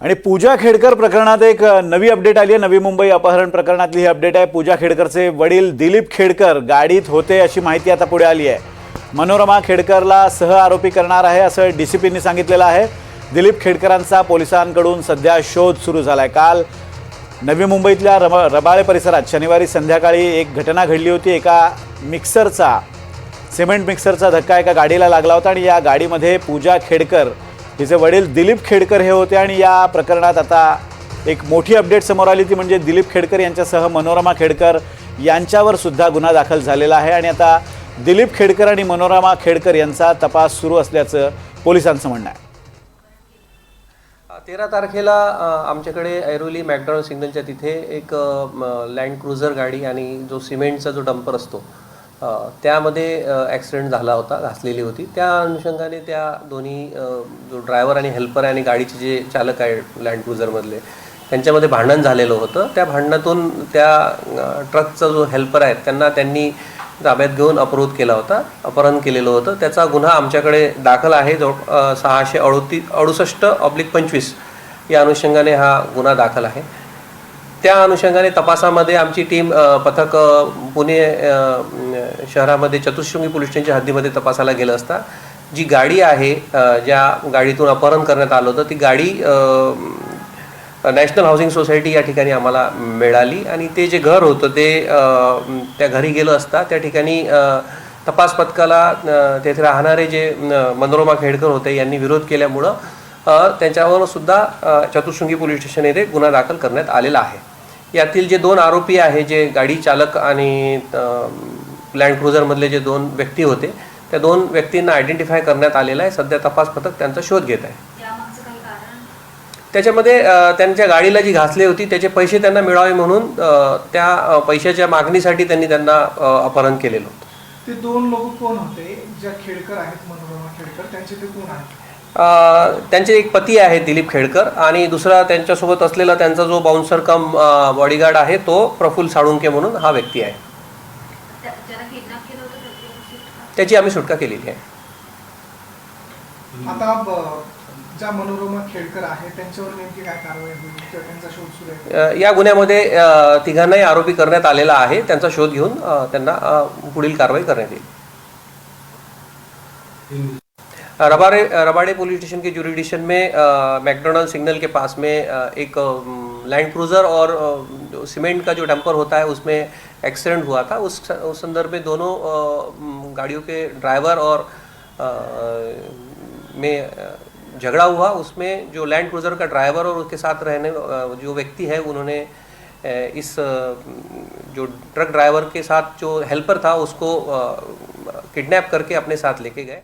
आणि पूजा खेडकर प्रकरणात एक नवी अपडेट आली आहे. नवी मुंबई अपहरण प्रकरणातली ही अपडेट आहे. पूजा खेडकरचे वडील दिलीप खेडकर गाडीत होते अशी माहिती आता पुढे आली आहे. मनोरमा खेडकरला सह आरोपी करणार आहे असं डी सी पींनी सांगितलेलं आहे. दिलीप खेडकरांचा पोलिसांकडून सध्या शोध सुरू झाला आहे काल नवी मुंबईतल्या रब रबाळे परिसरात शनिवारी संध्याकाळी एक घटना घडली होती. एका मिक्सरचा सिमेंट मिक्सरचा धक्का एका गाडीला लागला होता आणि या गाडीमध्ये पूजा खेडकर हिचे वडील दिलीप खेडकर हे होते आणि या प्रकरणात आता एक मोठी अपडेट समोर आली ती म्हणजे दिलीप खेडकर यांच्यासह मनोरमा खेडकर यांच्यावर सुद्धा गुन्हा दाखल झालेला आहे. आणि आता दिलीप खेडकर आणि मनोरमा खेडकर यांचा तपास सुरू असल्याचं पोलिसांचं म्हणणं आहे. तेरा तारखेला आमच्याकडे ऐरोली मॅकडॉनल्ड सिग्नलच्या तिथे एक लँड क्रुझर गाडी आणि जो सिमेंटचा जो डंपर असतो त्यामध्ये ॲक्सिडेंट झाला होता घासलेली होती. त्या अनुषंगाने त्या दोन्ही जो ड्रायव्हर आणि हेल्पर आहे आणि गाडीचे जे चालक आहे लँड क्रुझरमधले त्यांच्यामध्ये भांडण झालेलं होतं. त्या भांडणातून त्या ट्रकचा जो हेल्पर आहे त्यांना त्यांनी ताब्यात घेऊन अपरोध केला होता अपहरण केलेलं होतं. त्याचा गुन्हा आमच्याकडे दाखल आहे. जवळ सहाशे अडुती अडुसष्ट ऑब्लिक पंचवीस या अनुषंगाने हा गुन्हा दाखल आहे. त्या अनुषंगाने तपासामध्ये आमची टीम पथक पुणे शहरामध्ये चतुश्रृंगी पोलीस स्टेशनच्या हद्दीमध्ये तपासाला गेलं असता जी गाडी आहे ज्या गाडीतून अपहरण करण्यात आलं होतं ती गाडी नॅशनल हाऊसिंग सोसायटी या ठिकाणी आम्हाला मिळाली आणि ते जे घर होतं ते त्या घरी गेलं असता त्या ठिकाणी तपास पथकाला तेथे राहणारे जे मनोरमा खेडकर होते यांनी विरोध केल्यामुळं त्यांच्यावर सुद्धा अ, पोलीस स्टेशन येथे गुन्हा दाखल करण्यात आलेला आहे. यातील जे दोन आरोपी आहे जे गाडी चालक आणि लँड क्रुझरमधले जे दोन व्यक्ती होते त्या दोन व्यक्तींना आयडेंटिफाय करण्यात आलेला आहे. सध्या तपास पथक त्यांचा शोध घेत आहे. त्यामागचं काही कारण? त्याच्यामध्ये त्यांच्या गाडीला जी घासली होती त्याचे पैसे त्यांना मिळावे म्हणून त्या पैशाच्या मागणीसाठी त्यांनी त्यांना अपहरण केलेलं होतं. ते दोन लोक कोण होते? ज्या खेडकर आहेत मनोरमा खेडकर त्यांचे ते कोण आहेत? त्यांचे एक पती आहे दिलीप खेडकर आणि दुसरा त्यांच्यासोबत असलेला त्यांचा जो बाउन्सर कम बॉडीगार्ड आहे तो प्रफुल्ल साळुंके म्हणून हा व्यक्ती आहे. त्याची आम्ही सुटका केलेली आहे. आता ब- ज्या मनोरमा खेडकर आहे त्यांच्यावर नेमकी काय कारवाई होईल? किंवा त्यांचा शोध सुरू आहे? अ, या गुन्ह्यामध्ये तिघांनाही आरोपी करण्यात आलेला आहे. त्यांचा शोध घेऊन त्यांना पुढील कारवाई करण्यात येईल. रबाड़े रबाड़े पुलिस स्टेशन के जुरिडिशन में मैकडोनल्ड सिग्नल के पास में एक लैंड क्रूज़र और सीमेंट का जो डंपर होता है, उसमें एक्सीडेंट हुआ था। उस उस संदर्भ में दोनों गाड़ियों के ड्राइवर और में झगड़ा हुआ। उसमें जो लैंड क्रूज़र का ड्राइवर और उसके साथ रहने जो व्यक्ति है, उन्होंने इस जो ट्रक ड्राइवर के साथ जो हेल्पर था, उसको किडनैप करके अपने साथ लेके गए।